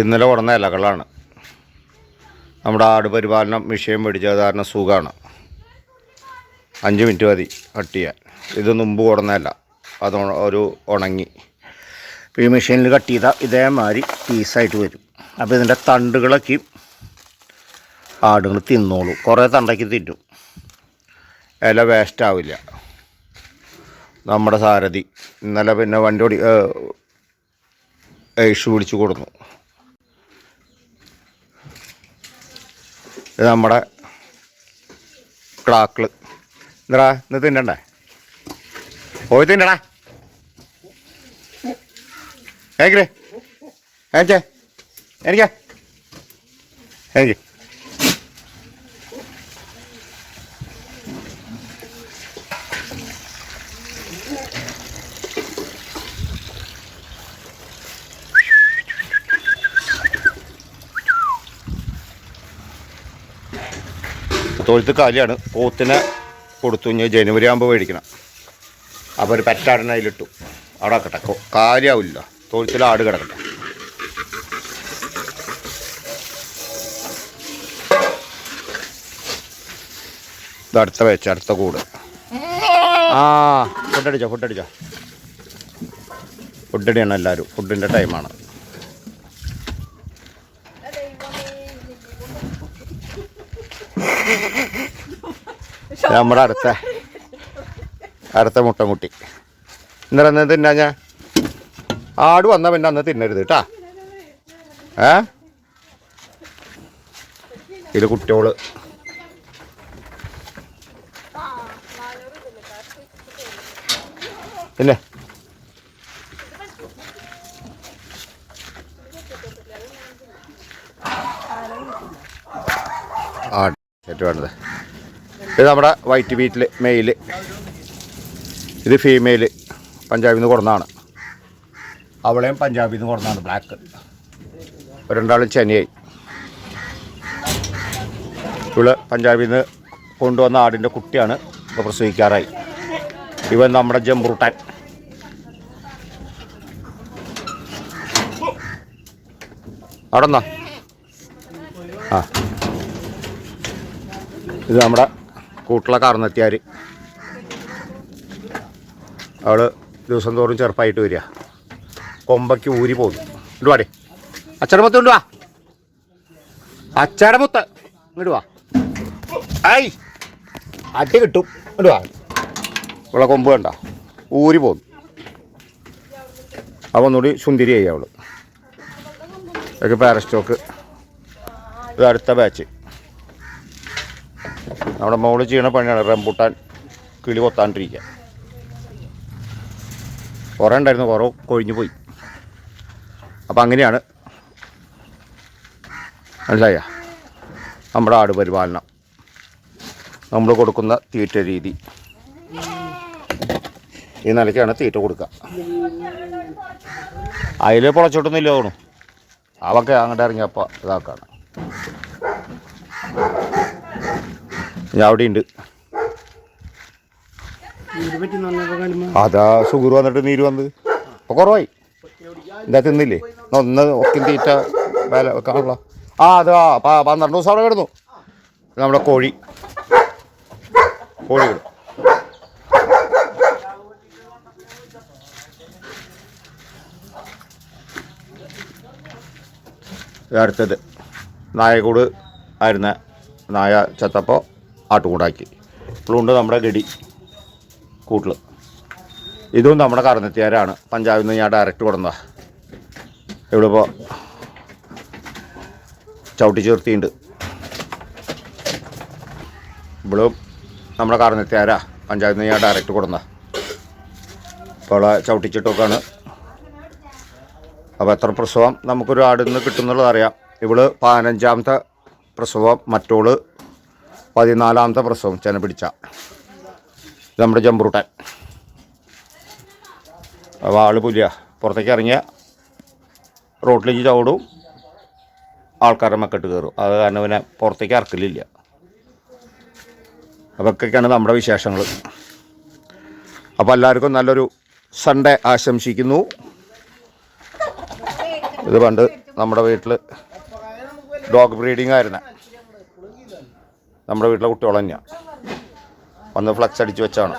ഇന്നലെ ഉടന്ന ഇലകളാണ്. നമ്മുടെ ആട് പരിപാലനം വിഷയം മേടിച്ച കാരണം സുഖമാണ്. അഞ്ച് മിനിറ്റ് മതി കട്ട് ചെയ്യാൻ ഇത് മുമ്പ് ഉടന്നതല്ല അത് ഒരു ഉണങ്ങി. ഈ മെഷീനിൽ കട്ട് ചെയ്താൽ ഇതേമാതിരി പീസായിട്ട് വരും. അപ്പോൾ ഇതിന്റെ തണ്ടുകളൊക്കെ ആടുകൾ തിന്നോളൂ. കുറേ തണ്ടയ്ക്ക് തിന്നും. ഇല വേസ്റ്റ് ആവില്ല. നമ്മുടെ സാരഥി ഇന്നലെ പിന്നെ വണ്ടി ഓടി ഏഷു വിളിച്ചു കൊടുന്നു. ഇത് നമ്മുടെ ക്ലാക്കിൾ. എന്താ ഇന്ന് തിന്നണ്ടേ? പോയി തിന്നടാ. ഏച്ചേ എനിക്ക്. എനിക്ക്. തൊഴുത്ത് കാലിയാണ്. പോത്തിനെ കൊടുത്തു. ഇനി ജനുവരി ആകുമ്പോൾ മേടിക്കണം. അപ്പോൾ ഒരു പെറ്റാടിനെ അതിലിട്ടു. അവിടെ ആക്കട്ടെ. കാലിയാവില്ല. തൊഴുത്തിൽ ആട് കിടക്കട്ടെ. ഇത് അടുത്ത വെച്ച അടുത്ത കൂട്. ആ ഫുഡടിച്ചോ ഫുഡടിച്ചോ ഫുഡടിയാണ് എല്ലാവരും ഫുഡിന്റെ ടൈമാണ് നമ്മുടെ അടുത്ത അടുത്ത മുട്ടൻകുട്ടി ഇന്നലെ അന്ന് തിന്നാ ഞാൻ? ആട് വന്ന പിന്നെ അന്ന് തിന്നരുത് കേട്ടാ. ഏ? ഇത് കുട്ടിയോൾ. പിന്നെ? ആ വേണ്ടത് ഇത് നമ്മുടെ വൈറ്റ് ബീറ്റിൽ മെയിൽ ഇത് ഫീമെയിൽ പഞ്ചാബിൽ നിന്ന് കൊടുന്നതാണ്. അവളെയും പഞ്ചാബിൽ നിന്ന് കൊടുന്നതാണ് ബ്ലാക്ക് രണ്ടാളും ചെന്നൈയായി ഇവൾ പഞ്ചാബിൽ നിന്ന് കൊണ്ടുവന്ന ആടിന്റെ കുട്ടിയാണ് ഇപ്പോൾ പ്രസവിക്കാറായി. ഇവൻ നമ്മുടെ ജംബ്രൂട്ടാൻ അവിടെ ആ. ഇത് നമ്മുടെ കൂട്ടിലെ കാർന്നെത്തിയാർ അവൾ ദിവസം തോറും ചെറുപ്പമായിട്ട് വരിക. കൊമ്പയ്ക്ക് ഊരി പോകുന്നു ഇങ്ങോട്ട് വാടേ. അച്ചടമുത്ത് കൊണ്ട് വാ. അച്ചടമുത്ത് ഇങ്ങോട്ട് വാ. ഐ. അടി കിട്ടും. ഇങ്ങോട്ട് വാ. ഇവിടെ കൊമ്പ് വേണ്ട ഊരി പോകുന്നു അവ ഒന്നുകൂടി സുന്ദരിയായി അവൾ. ഇതൊക്കെ പാരസ്റ്റോക്ക് ഇത് അടുത്ത ബാച്ച് നമ്മുടെ മോൾ ചെയ്യണ പണിയാണ് റംബൂട്ടാൻ കിളി കൊത്താണ്ടിരിക്കുക കുറേ ഉണ്ടായിരുന്നു കുറവ് കൊഴിഞ്ഞു പോയി. അപ്പം അങ്ങനെയാണ്. മനസ്സിലായ? നമ്മുടെ ആട് പരിപാലനം. നമ്മൾ കൊടുക്കുന്ന തീറ്റ രീതി. ഈ നിലയ്ക്കാണ് തീറ്റ കൊടുക്കുക അതിൽ പൊളച്ചോട്ടൊന്നുമില്ല തോന്നും അവക്കെ അങ്ങോട്ട് ഇറങ്ങിയപ്പോൾ ഇതാക്കാണ്. ഞാൻ അവിടെ ഉണ്ട് അതാ ഷുഗർ വന്നിട്ട് നീര് വന്നത് അപ്പോൾ കുറവായി. എന്താ തിന്നില്ലേ? ഒന്ന് ഒക്കെ തീറ്റ വില വെക്കാനുള്ള ആ അതാ പന്ത്രണ്ട് ദിവസം അവിടെ കിടന്നു. നമ്മുടെ കോഴി. കോഴി കിടന്നു അടുത്തത്. നായകൂട് ആയിരുന്ന നായ ചത്തപ്പോൾ ആട്ടുകൂടാക്കി. ഇപ്പോഴുണ്ട് നമ്മുടെ ഗഡി കൂട്ടിൽ ഇതും നമ്മുടെ കറന്നെത്തിയാരാണ് പഞ്ചാബിൽ നിന്ന് ഞാൻ ഡയറക്റ്റ് കൊടുന്നതാ ഇവിടെ ഇപ്പോൾ ചവിട്ടി ചേർത്തിയുണ്ട്. ഇവിടെ നമ്മുടെ കറന്നെത്തിയാരാ പഞ്ചാബിൽ നിന്ന് ഞാൻ ഡയറക്റ്റ് കൊടുന്നതാ ഇപ്പോൾ അവിടെ ചവിട്ടിച്ചിട്ടൊക്കെയാണ്. അപ്പോൾ എത്ര പ്രസവം നമുക്കൊരു ആടിൽ നിന്ന് കിട്ടുന്നുള്ളത് അറിയാം. ഇവൾ പതിനഞ്ചാമത്തെ പ്രസവം മറ്റോൾ പതിനാലാമത്തെ പ്രസവം ചെന പിടിച്ച. നമ്മുടെ ജംബ്രൂട്ടൻ അപ്പോൾ ആൾ പുലിയ. പുറത്തേക്ക് ഇറങ്ങിയ റോട്ടിലേക്ക് ചവിടും. ആൾക്കാരുടെ മക്കെട്ട് കയറും. അത് കാരണം പിന്നെ പുറത്തേക്ക് ഇറക്കലില്ല. അതൊക്കെയാണ് നമ്മുടെ വിശേഷങ്ങൾ അപ്പോൾ എല്ലാവർക്കും നല്ലൊരു സൺഡേ ആശംസിക്കുന്നു. ഇത് പണ്ട് നമ്മുടെ വീട്ടിൽ ഡോഗ് ബ്രീഡിംഗ് ആയിരുന്നേ. നമ്മുടെ വീട്ടിലെ കുട്ടികൾ തന്നെയാണ് വന്ന് ഫ്ലക്സ് അടിച്ച് വെച്ചാണ്.